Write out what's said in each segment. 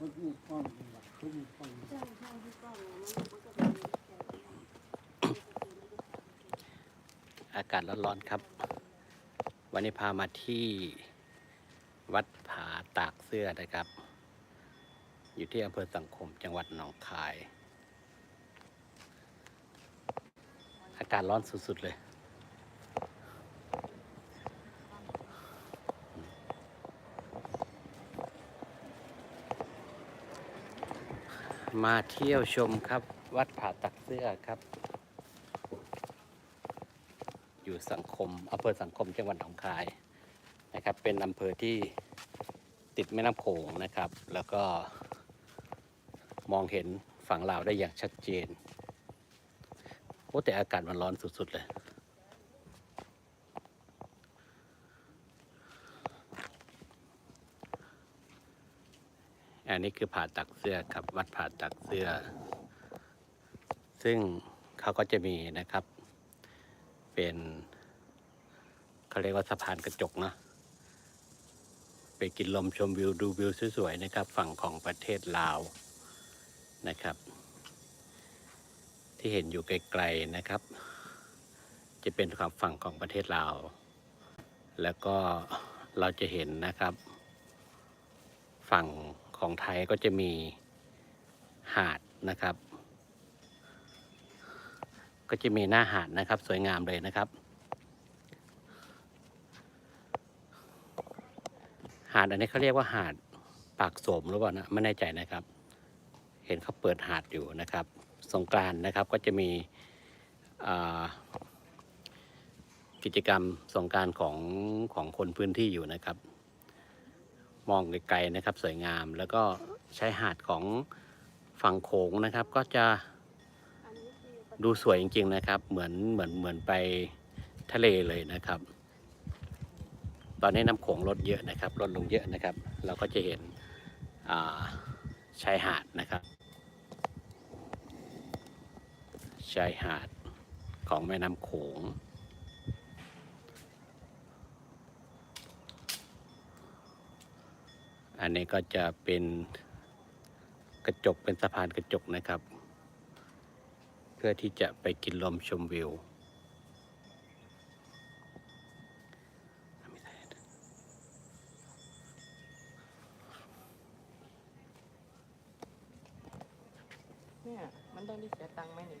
เขาดูกล้องดีกว่าเขาดูกล้องใช่ใช่ที่กล้องเนี่ยมันมันก็เป็นแอากาศร้อนๆครับ วันนี้พามาที่วัดผาตากเสื้อนะครับ อยู่ที่อำเภอสังคมจังหวัดหนองคาย อากาศร้อนสุดๆเลย มาเที่ยวชมครับ วัดผาตักเสื้อครับ อยู่สังคมอำเภอสังคมจังหวัดหนองคายนะครับ เป็นอำเภอที่ติดแม่น้ำโขงนะครับ แล้วก็มองเห็นฝั่งลาวได้อย่างชัดเจนโอ้แต่อากาศมันร้อนสุด ๆ เลย อันนี้คือผาตักเสื้อครับวัดผาตักเสื้อ ซึ่งเขาก็จะมีนะครับ เป็นเขาเรียกว่าสะพานกระจกเนะไปกินลมชมวิวดูวิวสวยๆนะครับ ฝั่งของประเทศลาวนะครับ ที่เห็นอยู่ไกลๆนะครับ จะเป็นความฝั่งของประเทศลาว แล้วก็เราจะเห็นนะครับ ฝั่ง ของไทยก็จะมีหาดนะครับ ก็จะมีหน้าหาดนะครับ สวยงามเลยนะครับ หาดอันนี้เขาเรียกว่าหาดปากโสมหรือเปล่านะไม่แน่ใจนะครับ เห็นเขาเปิดหาดอยู่นะครับ สงกรานนะครับก็จะมีกิจกรรมสงการของของคนพื้นที่อยู่นะครับ มองไกลๆนะครับ สวยงาม แล้วก็ใช้หาดของฝั่งโขงนะครับ ก็จะดูสวยจริง ๆ นะครับ เหมือนเหมือนเหมือนไปทะเลเลยนะครับ ตอนนี้น้ำโขงลดเยอะนะครับลดลงเยอะนะครับ เราก็จะเห็นาชายหาดนะครับชายหาดของแม่น้ำโขง อันนี้ก็จะเป็นกระจกเป็นสะพานกระจกนะครับ เพื่อที่จะไปกินลมชมวิวเนี่ยมันต้องได้เสียตังค์ไหมนี่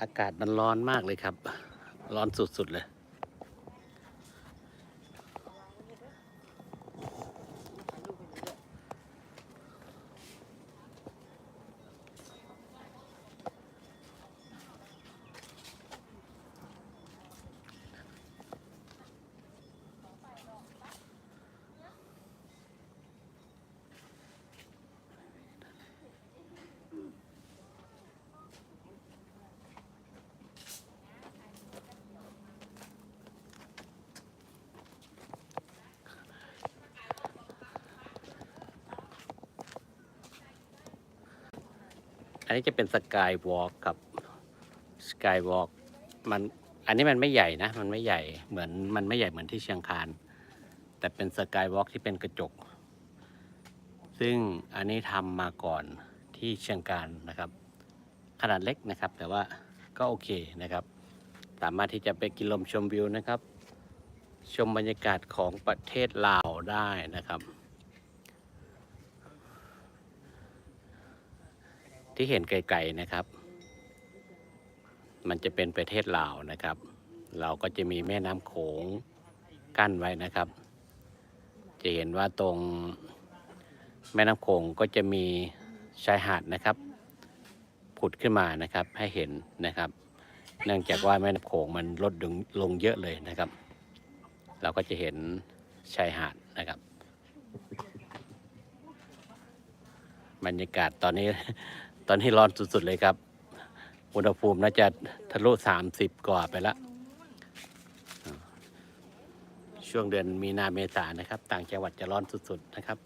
อากาศมันร้อนมากเลยครับ ร้อนสุดๆเลย อันนี้จะเป็นสกายวอล์กครับสกายวอล์กมันอันนี้มันไม่ใหญ่นะ มันไม่ใหญ่เหมือนมันไม่ใหญ่เหมือนที่เชียงคาน แต่เป็นสกายวอล์กที่เป็นกระจก ซึ่งอันนี้ทำมาก่อนที่เชียงคานนะครับ ขนาดเล็กนะครับ แต่ว่าก็โอเคนะครับ สามารถที่จะไปกินลมชมวิวนะครับ ชมบรรยากาศของประเทศลาวได้นะครับ ที่เห็นไกลๆนะครับ มันจะเป็นประเทศลาวนะครับ เราก็จะมีแม่น้ำโขงกั้นไว้นะครับ จะเห็นว่าตรงแม่น้ำโขงก็จะมีชายหาดนะครับผุดขึ้นมานะครับให้เห็นนะครับ เนื่องจากว่าแม่น้ำโขงมันลดลงลงเยอะเลยนะครับ เราก็จะเห็นชายหาดนะครับ บรรยากาศตอนนี้ ตอนนี้ร้อนสุดๆเลยครับ อุณหภูมิน่าจะทะลุสามสิบกว่าไปแล้ว ช่วงเดือนมีนาเมษานะครับ ต่างจังหวัดจะร้อนสุดๆนะครับ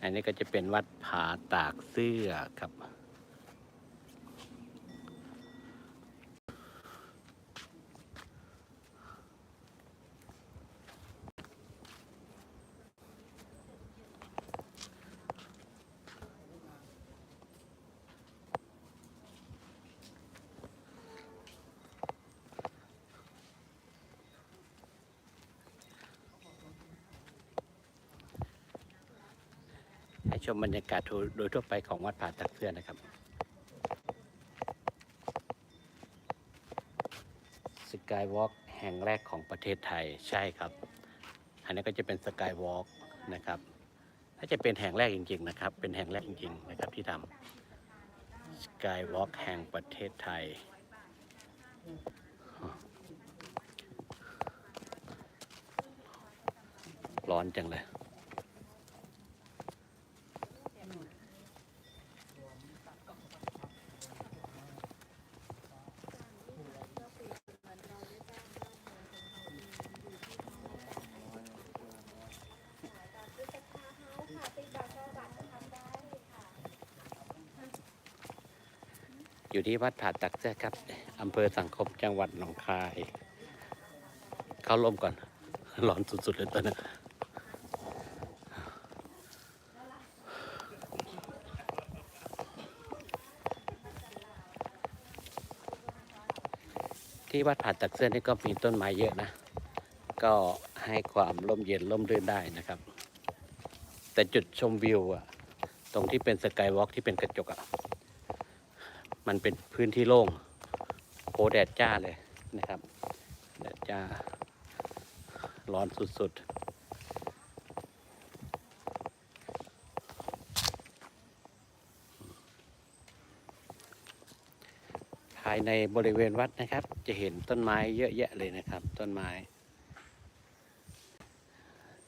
อันนี้ก็จะเป็นวัดผาตากเสื้อครับ ชมบรรยากาศโดยทั่วไปของวัดผาตักเสื้อนะครับ สกายวอล์กแห่งแรกของประเทศไทยใช่ครับ อันนี้ก็จะเป็นสกายวอล์กนะครับถ้าจะเป็นแห่งแรกจริง ๆ นะครับ เป็นแห่งแรกจริง ๆ นะครับที่ทำสกายวอล์กแห่งประเทศไทยร้อนจังเลย อยู่ที่วัดผาตักเสื้อครับอำเภอสังคมจังหวัดหนองคาย เข้าลมก่อน ร้อนสุด ๆ เลยตอนนี้ที่วัดผาตักเสื้อนี่ก็มีต้นไม้เยอะนะ ก็ให้ความร่มเย็นร่มรื่นได้นะครับ แต่จุดชมวิวอะตรงที่เป็นสกายวอล์กที่เป็นกระจกอะ มันเป็นพื้นที่โล่งโอแดดจ้าเลยนะครับแดดจ้า ร้อนสุดๆภายในบริเวณวัดนะครับ จะเห็นต้นไม้เยอะแยะเลยนะครับ ต้นไม้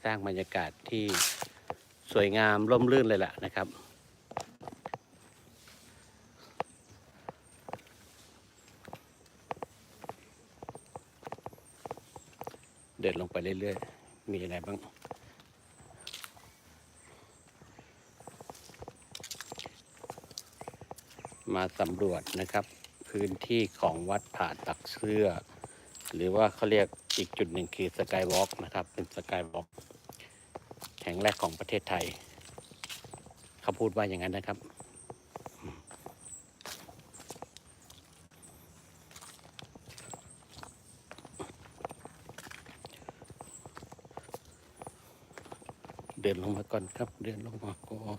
สร้างบรรยากาศที่สวยงามร่มรื่นเลยล่ะนะครับ เดินลงไปเรื่อยๆ มีอะไรบ้าง มาสำรวจนะครับ พื้นที่ของวัดผาตักเสื้อ หรือว่าเขาเรียกอีกจุดหนึ่งคือสกายวอล์กนะครับ เป็นสกายวอล์กแห่งแรกของประเทศไทย เขาพูดว่าอย่างนั้นนะครับ ดินลงมาก่อนครับ เดินลงมาก่อน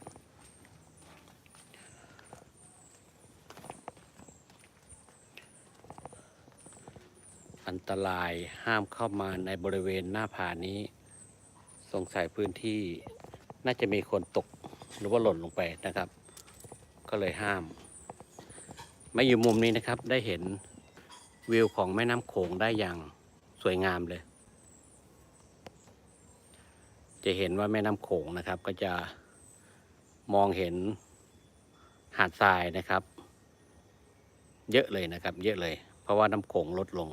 อันตรายห้ามเข้ามาในบริเวณหน้าผานี้ สงสัยพื้นที่น่าจะมีคนตกหรือว่าหล่นลงไปนะครับ ก็เลยห้าม มาอยู่มุมนี้นะครับได้เห็นวิวของแม่น้ำโขงได้อย่างสวยงามเลย จะเห็นว่าแม่น้ำโขงนะครับ ก็จะมองเห็นหาดทรายนะครับ เยอะเลยนะครับ เยอะเลย เพราะว่าน้ำโขงลดลง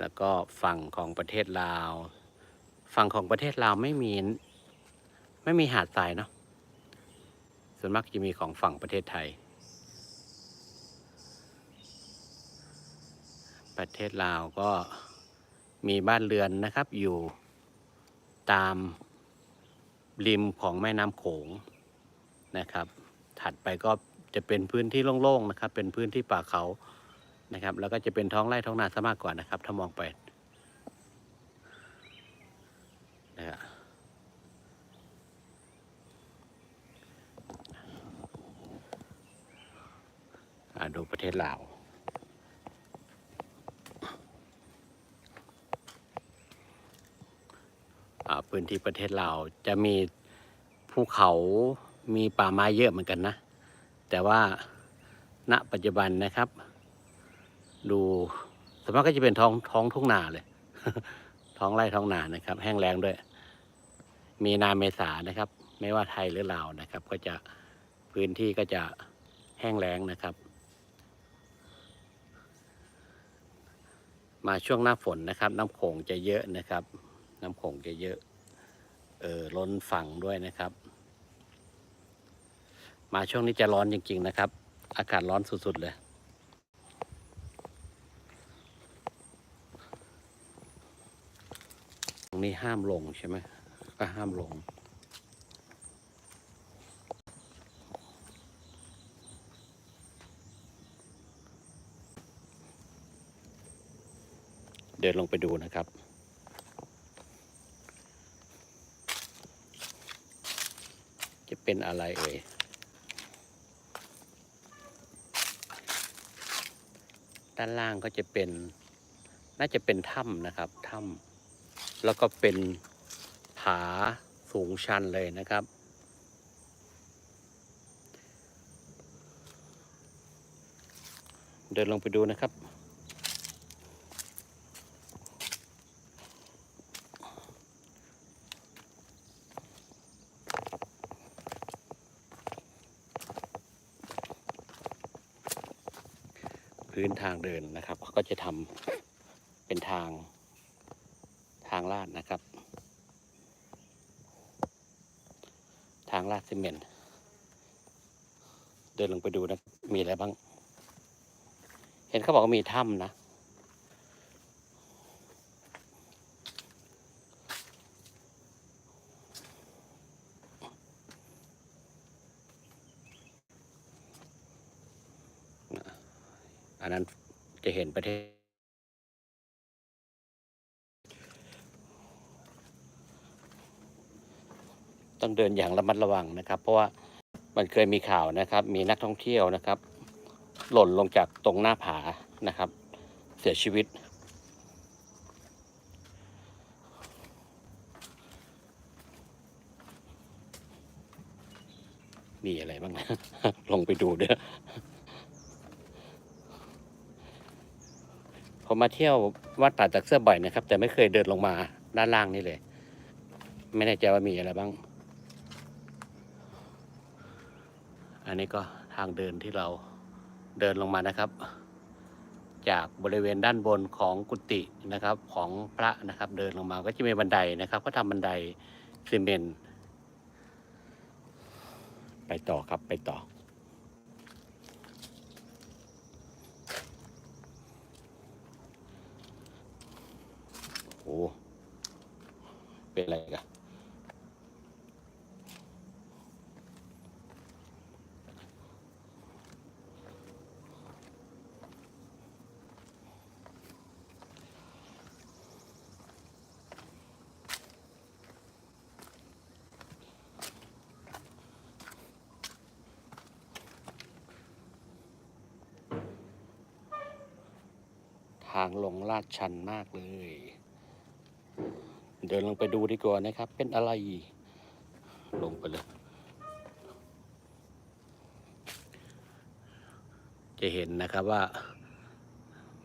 แล้วก็ฝั่งของประเทศลาว ฝั่งของประเทศลาวไม่มีไม่มีหาดทรายเนาะส่วนมากจะมีของฝั่งประเทศไทย ประเทศลาวก็มีบ้านเรือนนะครับอยู่ ตามริมของแม่น้ำโขงนะครับ ถัดไปก็จะเป็นพื้นที่โล่งๆนะครับ เป็นพื้นที่ป่าเขานะครับ แล้วก็จะเป็นท้องไร่ท้องนาซะมากกว่านะครับ ถ้ามองไปนะครับอ่าดูประเทศลาว อ่าพื้น ที่ประเทศลาวจะมีภูเขามีป่าไม้เยอะเหมือนกันนะ แต่ว่าณปัจจุบันนะครับ ดูสมมติก็จะเป็นท้องท้องทุ่งนาเลย ท้องไร่ท้องนานะครับ แห้งแล้งด้วย มีนาเมษานะครับ ไม่ว่าไทยหรือลาวนะครับ ก็จะพื้นที่ก็จะแห้งแล้งนะครับ มาช่วงหน้าฝนนะครับ น้ำโขงจะเยอะนะครับ น้ำโขงจะเยอะ เออล้นฝั่งด้วยนะครับ มาช่วงนี้จะร้อนจริง ๆ นะครับ อากาศร้อนสุด ๆ เลย ตรงนี้ห้ามลงใช่ไหมก็ห้ามลงเดินลงไปดูนะครับ จะ เป็นอะไรเอ่ยด้านล่างก็จะเป็น น่าจะเป็นถ้ำนะครับถ้ำแล้วก็เป็นผาสูงชันเลยนะครับ เดินลงไปดูนะครับ พื้นทางเดินนะครับเขาก็จะทำเป็นทางทางลาดนะครับ ทางลาดซีเมนต์เดินลงไปดูนะมีอะไรบ้าง เห็นเขาบอกว่ามีถ้ำนะ อันนั้นจะเห็นประเทศ ต้องเดินอย่างระมัดระวังนะครับ เพราะว่ามันเคยมีข่าวนะครับ มีนักท่องเที่ยวนะครับ หล่นลงจากตรงหน้าผานะครับ เสียชีวิตมีอะไรบ้างนะ ลงไปดูเด้อ ผมมาเที่ยววัดป่าตักเสื้อบ่อยนะครับ แต่ไม่เคยเดินลงมาด้านล่างนี่เลย ไม่แน่ใจว่ามีอะไรบ้าง อันนี้ก็ทางเดินที่เราเดินลงมานะครับ จากบริเวณด้านบนของกุฏินะครับของพระนะครับ เดินลงมาก็จะมีบันไดนะครับ ก็ทำบันไดซีเมนต์ไปต่อครับไปต่อ โอ้เป็นอะไรกันทางลงลาดชันมากเลย เดินลงไปดูดีกว่านะครับ เป็นอะไร ลงไปเลย จะเห็นนะครับว่า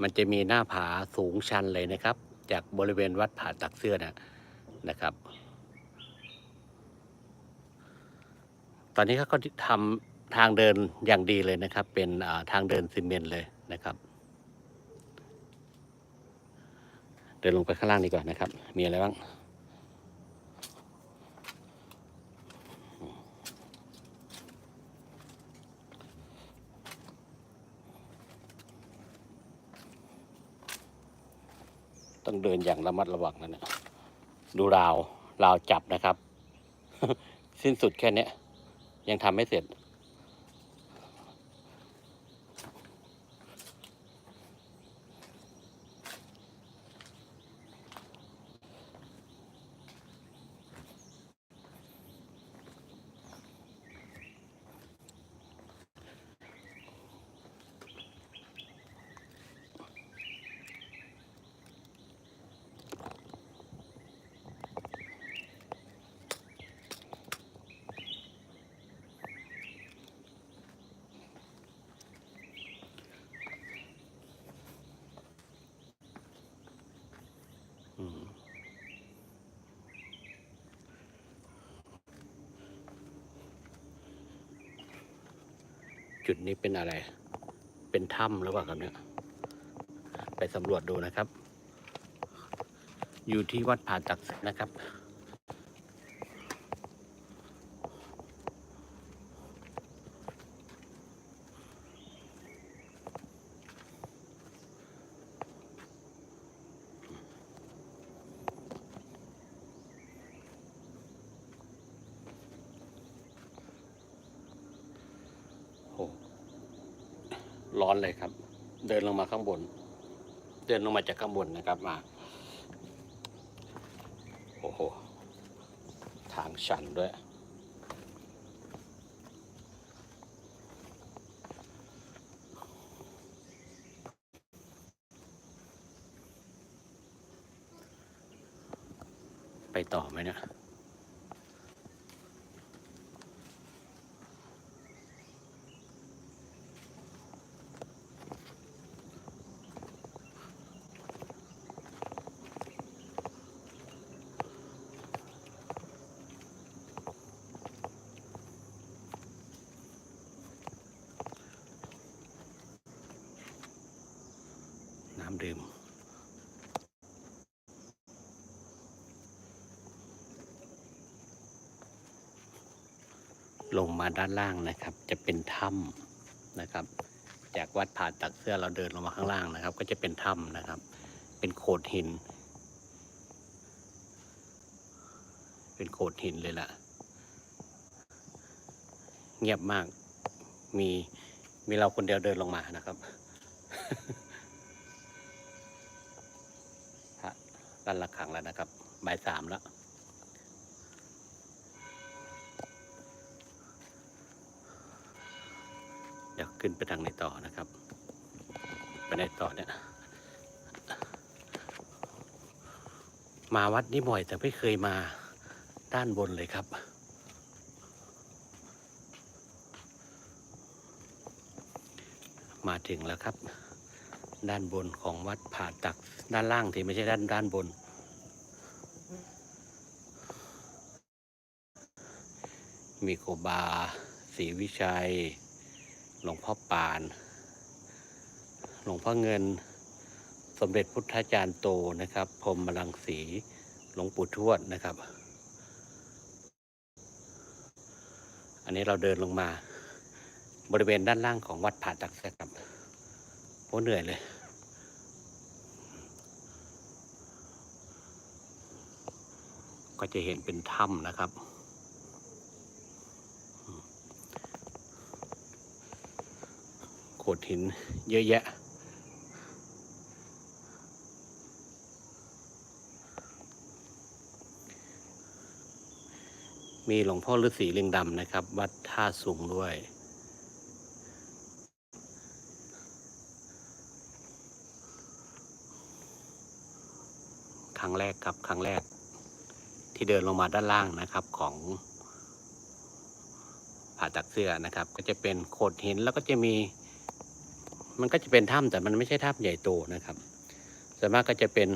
มันจะมีหน้าผาสูงชันเลยนะครับ จากบริเวณวัดผาตักเสื้อนะนะครับ ตอนนี้เขาก็ทำทางเดินอย่างดีเลยนะครับ เป็นทางเดินซีเมนต์เลยนะครับ เดินลงไปข้างล่างดีกว่านะครับ มีอะไรบ้าง ต้องเดินอย่างระมัดระวังนะเนี่ยดูราว ราวจับนะครับ สิ้นสุดแค่นี้ยังทำไม่เสร็จ จุดนี้เป็นอะไร เป็นถ้ำหรือเปล่าครับเนี่ย ไปสำรวจดูนะครับ อยู่ที่วัดผาตักศิลนะครับ ร้อนเลยครับ เดินลงมาข้างบน เดินลงมาจากข้างบนนะครับมาโอ้โหทางชันด้วย ไปต่อไหมเนี่ย ดื่มลงมาด้านล่างนะครับ จะเป็นถ้ำนะครับ จากวัดผาตักเสื้อเราเดินลงมาข้างล่างนะครับ ก็จะเป็นถ้ำนะครับ เป็นโขดหิน เป็นโขดหินเลยล่ะ เงียบมากมีมีเราคนเดียวเดินลงมานะครับ พ ระด้านละขังแล้วนะครับบ่ายสามแล้วเดี๋ยวขึ้นไปทางไหนต่อนะครับ ไปไหนต่อเนี่ย มาวัดนี้บ่อยแต่ไม่เคยมาด้านบนเลยครับมาถึงแล้วครับ ด้านบนของวัดผาตักด้านล่างที่ไม่ใช่ด้านด้านบน มีโคบาศรีวิชัย หลวงพ่อปาน หลวงพ่อเงิน สมเด็จพุทธาจารย์โตนะครับพรหมลังสีหลวงปู่ทวดนะครับ อันนี้เราเดินลงมาบริเวณด้านล่างของวัดผาตักแสครับ โอ้เหนื่อยเลย ก็จะเห็นเป็นถ้ำนะครับ โขดหินเยอะแยะ มีหลวงพ่อฤาษีเลิงดำนะครับ วัดท่าสูงด้วย ค รั้งแรกครับครั้งแรก ที่เดินลงมาด้านล่างนะครับของผาตักเสื้อนะครับ ก็จะเป็นโขดหินแล้วก็จะมี มันก็จะเป็นถ้ำแต่มันไม่ใช่ถ้ำใหญ่โตนะครับส่วนมากก็จะเป็น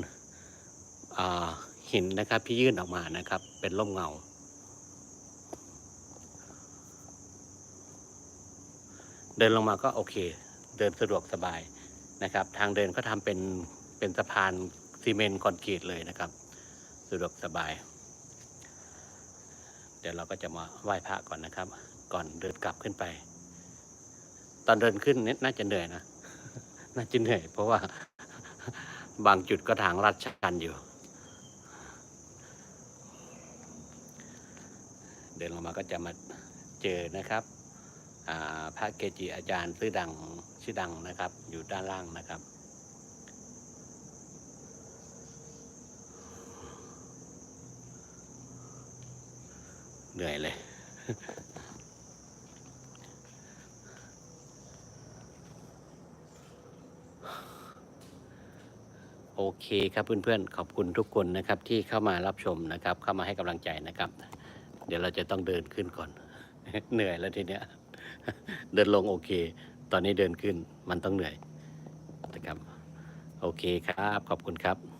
หินนะครับที่ยื่นออกมานะครับ เป็นร่มเงา เดินลงมาก็โอเค เดินสะดวกสบายนะครับ ทางเดินก็ทำเป็นเป็นสะพาน ซีเมนต์คอนกรีตเลยนะครับสะดวกสบาย เดี๋ยวเราก็จะมาไหว้พระก่อนนะครับ ก่อนเดินกลับขึ้นไป ตอนเดินขึ้นนี่น่าจะเหนื่อยนะน่าจะเหนื่อย เพราะว่าบางจุดก็ทางลาดชันอยู่ เดินลงมาก็จะมาเจอนะครับพระเกจิอาจารย์ชื่อดังชื่อดังนะครับ อยู่ด้านล่างนะครับ เหนื่อยเลย โอเคครับเพื่อนๆ ขอบคุณทุกคนนะครับที่เข้ามารับชมนะครับ เข้ามาให้กำลังใจนะครับ เดี๋ยวเราจะต้องเดินขึ้นก่อน เหนื่อยแล้วทีเนี้ย เดินลงโอเค ตอนนี้เดินขึ้นมันต้องเหนื่อยนะครับ โอเคครับ ขอบคุณครับ